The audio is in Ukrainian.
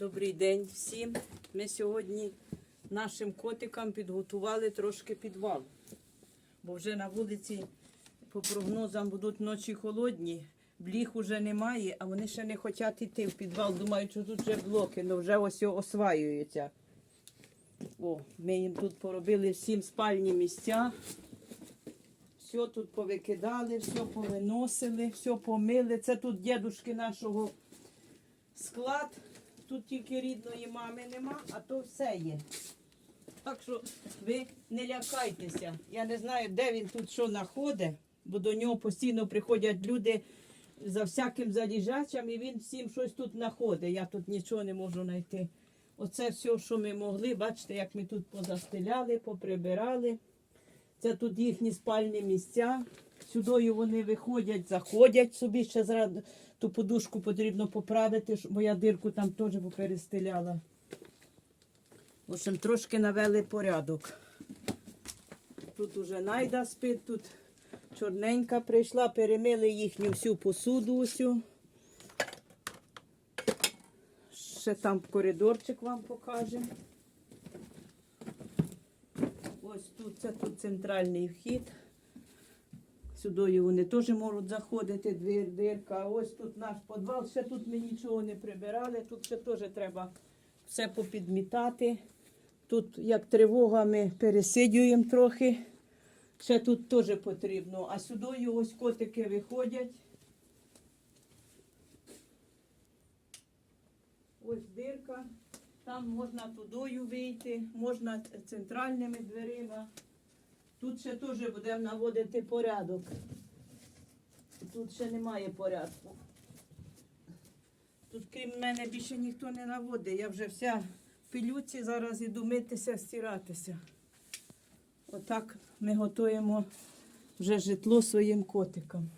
Добрий день всім. Ми сьогодні нашим котикам підготували трошки підвал. Бо вже на вулиці, по прогнозам, будуть ночі холодні, бліг уже немає, а вони ще не хочуть йти в підвал. Думають, що тут вже блоки, але вже ось осваюються. О, ми їм тут поробили всім спальні місця. Все тут повикидали, все повиносили, все помили. Це тут дідушки нашого склад. Тут тільки рідної мами нема, а то все є. Так що ви не лякайтеся. Я не знаю, де він тут що знаходить, бо до нього постійно приходять люди за всяким заліжачам, і він всім щось тут знаходить. Я тут нічого не можу знайти. Оце все, що ми могли. Бачите, як ми тут позастеляли, поприбирали. Це тут їхні спальні місця. Сюдою вони виходять, заходять собі. Ще зразу ту подушку потрібно поправити, бо я дирку там теж поперестеляла. В общем, трошки навели порядок. Тут уже найда спить, тут чорненька прийшла, перемили їхню всю посуду усю. Ще там коридорчик вам покажемо. Ось тут це тут центральний вхід. Сюди вони теж можуть заходити, двір, дирка. Ось тут наш підвал. Ще тут ми нічого не прибирали. Тут ще теж треба все попідмітати. Тут як тривога ми пересидюємо трохи. Ще тут теж потрібно. А сюди ось котики виходять. Ось дирка. Там можна тудою вийти, можна центральними дверима. Тут ще теж будемо наводити порядок. Тут ще немає порядку. Тут крім мене більше ніхто не наводить. Я вже вся в пилюці, зараз іду митися, стиратися. Отак ми готуємо вже житло своїм котикам.